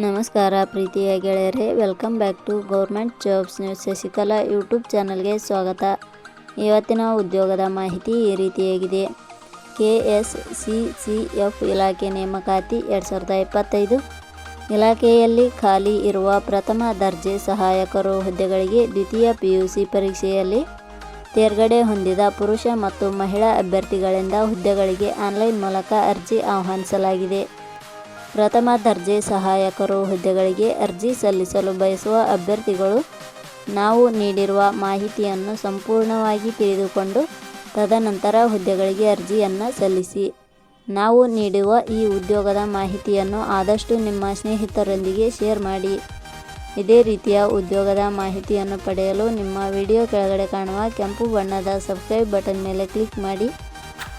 ನಮಸ್ಕಾರ ಪ್ರೀತಿಯ ಗೆಳೆಯರೇ welcome back to government jobs news Shashikala YouTube ಚಾನಲ್ಗೆ ಸ್ವಾಗತ. ಇವತ್ತಿನ ಉದ್ಯೋಗದ ಮಾಹಿತಿ ಈ ರೀತಿಯಾಗಿದೆ K S C C F ಇಲಾಖೆ ನೇಮಕಾತಿ ಎರಡು ಸಾವಿರದ ಇಪ್ಪತ್ತೈದು. ಇಲಾಖೆಯಲ್ಲಿ ಖಾಲಿ ಇರುವ ಪ್ರಥಮ ದರ್ಜೆ ಸಹಾಯಕರು ಹುದ್ದೆಗಳಿಗೆ ದ್ವಿತೀಯ ಪಿ ಯು ಸಿ ಪರೀಕ್ಷೆಯಲ್ಲಿ ತೇರ್ಗಡೆ ಹೊಂದಿದ ಪುರುಷ ಮತ್ತು ಮಹಿಳಾ ಅಭ್ಯರ್ಥಿಗಳಿಂದ ಹುದ್ದೆಗಳಿಗೆ ಆನ್ಲೈನ್ ಮೂಲಕ ಅರ್ಜಿ ಆಹ್ವಾನಿಸಲಾಗಿದೆ. ಪ್ರಥಮ ದರ್ಜೆ ಸಹಾಯಕರು ಹುದ್ದೆಗಳಿಗೆ ಅರ್ಜಿ ಸಲ್ಲಿಸಲು ಬಯಸುವ ಅಭ್ಯರ್ಥಿಗಳು, ನಾವು ನೀಡಿರುವ ಮಾಹಿತಿಯನ್ನು ಸಂಪೂರ್ಣವಾಗಿ ತಿಳಿದುಕೊಂಡು ತದನಂತರ ಹುದ್ದೆಗಳಿಗೆ ಅರ್ಜಿಯನ್ನು ಸಲ್ಲಿಸಿ. ನಾವು ನೀಡುವ ಈ ಉದ್ಯೋಗದ ಮಾಹಿತಿಯನ್ನು ಆದಷ್ಟು ನಿಮ್ಮ ಸ್ನೇಹಿತರೊಂದಿಗೆ ಶೇರ್ ಮಾಡಿ. ಇದೇ ರೀತಿಯ ಉದ್ಯೋಗದ ಮಾಹಿತಿಯನ್ನು ಪಡೆಯಲು ನಿಮ್ಮ ವಿಡಿಯೋ ಕೆಳಗಡೆ ಕಾಣುವ ಕೆಂಪು ಬಣ್ಣದ ಸಬ್ಸ್ಕ್ರೈಬ್ ಬಟನ್ ಮೇಲೆ ಕ್ಲಿಕ್ ಮಾಡಿ,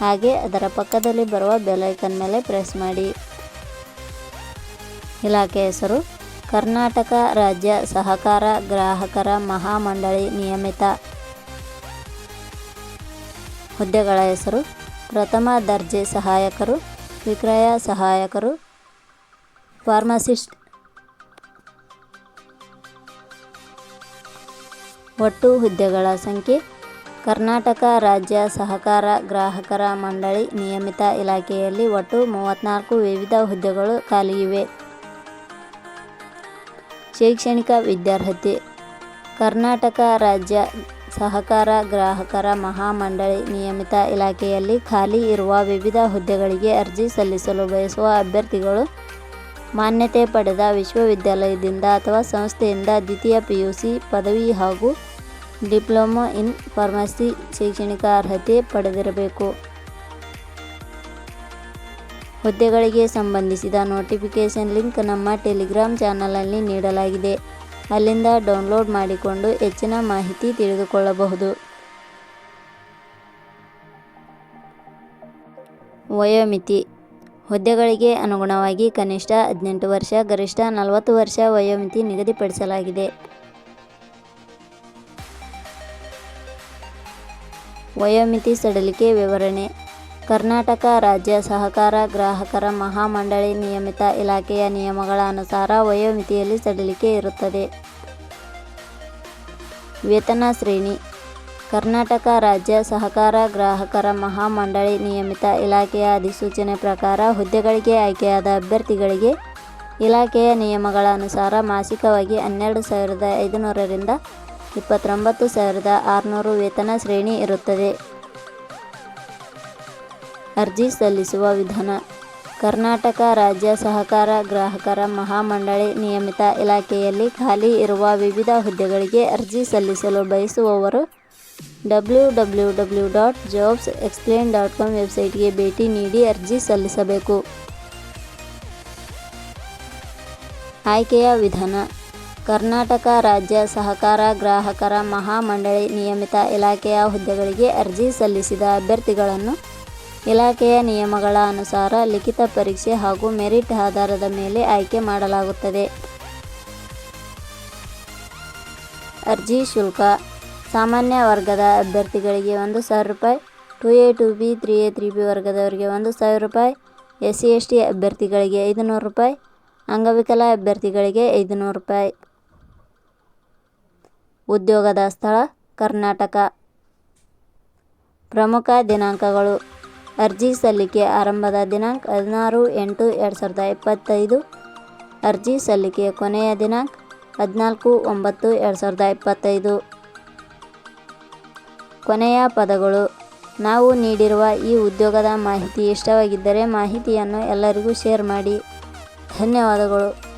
ಹಾಗೆ ಅದರ ಪಕ್ಕದಲ್ಲಿ ಬರುವ ಬೆಲೈಕನ್ ಮೇಲೆ ಪ್ರೆಸ್ ಮಾಡಿ. ಇಲಾಖೆ ಹೆಸರು ಕರ್ನಾಟಕ ರಾಜ್ಯ ಸಹಕಾರ ಗ್ರಾಹಕರ ಮಹಾಮಂಡಳಿ ನಿಯಮಿತ ಹುದ್ದೆಗಳ ಹೆಸರು ಪ್ರಥಮ ದರ್ಜೆ ಸಹಾಯಕರು, ವಿಕ್ರಯ ಸಹಾಯಕರು, ಫಾರ್ಮಸಿಸ್ಟ್. ಒಟ್ಟು ಹುದ್ದೆಗಳ ಸಂಖ್ಯೆ ಕರ್ನಾಟಕ ರಾಜ್ಯ ಸಹಕಾರ ಗ್ರಾಹಕರ ಮಂಡಳಿ ನಿಯಮಿತ ಇಲಾಖೆಯಲ್ಲಿ ಒಟ್ಟು ಮೂವತ್ತ್ನಾಲ್ಕು ವಿವಿಧ ಹುದ್ದೆಗಳು ಖಾಲಿಯಿವೆ ಶೈಕ್ಷಣಿಕ ವಿದ್ಯಾರ್ಹತೆ, ಕರ್ನಾಟಕ ರಾಜ್ಯ ಸಹಕಾರ ಗ್ರಾಹಕರ ಮಹಾಮಂಡಳಿ ನಿಯಮಿತ ಇಲಾಖೆಯಲ್ಲಿ ಖಾಲಿ ಇರುವ ವಿವಿಧ ಹುದ್ದೆಗಳಿಗೆ ಅರ್ಜಿ ಸಲ್ಲಿಸಲು ಬಯಸುವ ಅಭ್ಯರ್ಥಿಗಳು ಮಾನ್ಯತೆ ಪಡೆದ ವಿಶ್ವವಿದ್ಯಾಲಯದಿಂದ ಅಥವಾ ಸಂಸ್ಥೆಯಿಂದ ದ್ವಿತೀಯ ಪಿ ಯು ಸಿ ಪದವಿ ಹಾಗೂ ಡಿಪ್ಲೊಮಾ ಇನ್ ಫಾರ್ಮಸಿ ಶೈಕ್ಷಣಿಕ ಅರ್ಹತೆ ಪಡೆದಿರಬೇಕು. ಹುದ್ದೆಗಳಿಗೆ ಸಂಬಂಧಿಸಿದ ನೋಟಿಫಿಕೇಷನ್ ಲಿಂಕ್ ನಮ್ಮ ಟೆಲಿಗ್ರಾಮ್ ಚಾನಲಲ್ಲಿ ನೀಡಲಾಗಿದೆ. ಅಲ್ಲಿಂದ ಡೌನ್ಲೋಡ್ ಮಾಡಿಕೊಂಡು ಹೆಚ್ಚಿನ ಮಾಹಿತಿ ತಿಳಿದುಕೊಳ್ಳಬಹುದು. ವಯೋಮಿತಿ. ಹುದ್ದೆಗಳಿಗೆ ಅನುಗುಣವಾಗಿ ಕನಿಷ್ಠ ಹದಿನೆಂಟು ವರ್ಷ, ಗರಿಷ್ಠ ನಲವತ್ತು ವರ್ಷ ವಯೋಮಿತಿ ನಿಗದಿಪಡಿಸಲಾಗಿದೆ. ವಯೋಮಿತಿ ಸಡಿಲಿಕೆ ವಿವರಣೆ. ಕರ್ನಾಟಕ ರಾಜ್ಯ ಸಹಕಾರ ಗ್ರಾಹಕರ ಮಹಾಮಂಡಳಿ ನಿಯಮಿತ ಇಲಾಖೆಯ ನಿಯಮಗಳ ಅನುಸಾರ ವಯೋಮಿತಿಯಲ್ಲಿ ಸಡಿಲಿಕೆ ಇರುತ್ತದೆ. ವೇತನ ಶ್ರೇಣಿ. ಕರ್ನಾಟಕ ರಾಜ್ಯ ಸಹಕಾರ ಗ್ರಾಹಕರ ಮಹಾಮಂಡಳಿ ನಿಯಮಿತ ಇಲಾಖೆಯ ಅಧಿಸೂಚನೆ ಪ್ರಕಾರ ಹುದ್ದೆಗಳಿಗೆ ಆಯ್ಕೆಯಾದ ಅಭ್ಯರ್ಥಿಗಳಿಗೆ ಇಲಾಖೆಯ ನಿಯಮಗಳ ಅನುಸಾರ ಮಾಸಿಕವಾಗಿ ಹನ್ನೆರಡು ಸಾವಿರದ ಐದುನೂರರಿಂದ ಇಪ್ಪತ್ತೊಂಬತ್ತು ಸಾವಿರದ ಆರುನೂರು ವೇತನ ಶ್ರೇಣಿ ಇರುತ್ತದೆ. ಅರ್ಜಿ ಸಲ್ಲಿಸುವ ವಿಧಾನ. ಕರ್ನಾಟಕ ರಾಜ್ಯ ಸಹಕಾರ ಗ್ರಾಹಕರ ಮಹಾಮಂಡಳಿ ನಿಯಮಿತ ಇಲಾಖೆಯಲ್ಲಿ ಖಾಲಿ ಇರುವ ವಿವಿಧ ಹುದ್ದೆಗಳಿಗೆ ಅರ್ಜಿ ಸಲ್ಲಿಸಲು ಬಯಸುವವರು W W W dot jobs explain dot com ವೆಬ್ಸೈಟ್ಗೆ ಭೇಟಿ ನೀಡಿ ಅರ್ಜಿ ಸಲ್ಲಿಸಬೇಕು. ಆಯ್ಕೆಯ ವಿಧಾನ. ಕರ್ನಾಟಕ ರಾಜ್ಯ ಸಹಕಾರ ಗ್ರಾಹಕರ ಮಹಾಮಂಡಳಿ ನಿಯಮಿತ ಇಲಾಖೆಯ ಹುದ್ದೆಗಳಿಗೆ ಅರ್ಜಿ ಸಲ್ಲಿಸಿದ ಅಭ್ಯರ್ಥಿಗಳನ್ನು ಇಲಾಖೆಯ ನಿಯಮಗಳ ಅನುಸಾರ ಲಿಖಿತ ಪರೀಕ್ಷೆ ಹಾಗೂ ಮೆರಿಟ್ ಆಧಾರದ ಮೇಲೆ ಆಯ್ಕೆ ಮಾಡಲಾಗುತ್ತದೆ. ಅರ್ಜಿ ಶುಲ್ಕ. ಸಾಮಾನ್ಯ ವರ್ಗದ ಅಭ್ಯರ್ಥಿಗಳಿಗೆ ಒಂದು ಸಾವಿರ ರೂಪಾಯಿ, two A two B, three A, three B ವರ್ಗದವರಿಗೆ ಒಂದು ಸಾವಿರ ರೂಪಾಯಿ, ಎಸ್ ಸಿ ಎಸ್ ಟಿ ಅಭ್ಯರ್ಥಿಗಳಿಗೆ ಐದುನೂರು ರೂಪಾಯಿ, ಅಂಗವಿಕಲ ಅಭ್ಯರ್ಥಿಗಳಿಗೆ ಐದುನೂರು ರೂಪಾಯಿ. ಉದ್ಯೋಗದ ಸ್ಥಳ ಕರ್ನಾಟಕ. ಪ್ರಮುಖ ದಿನಾಂಕಗಳು. ಅರ್ಜಿ ಸಲ್ಲಿಕೆ ಆರಂಭದ ದಿನಾಂಕ ಹದಿನಾರು ಎಂಟು ಎರಡು ಸಾವಿರದ ಇಪ್ಪತ್ತೈದು. ಅರ್ಜಿ ಸಲ್ಲಿಕೆ ಕೊನೆಯ ದಿನಾಂಕ ಹದಿನಾಲ್ಕು ಒಂಬತ್ತು ಎರಡು ಸಾವಿರದ ಇಪ್ಪತ್ತೈದು. ಕೊನೆಯ ಪದಗಳು. ನಾವು ನೀಡಿರುವ ಈ ಉದ್ಯೋಗದ ಮಾಹಿತಿ ಇಷ್ಟವಾಗಿದ್ದರೆ ಮಾಹಿತಿಯನ್ನು ಎಲ್ಲರಿಗೂ ಶೇರ್ ಮಾಡಿ. ಧನ್ಯವಾದಗಳು.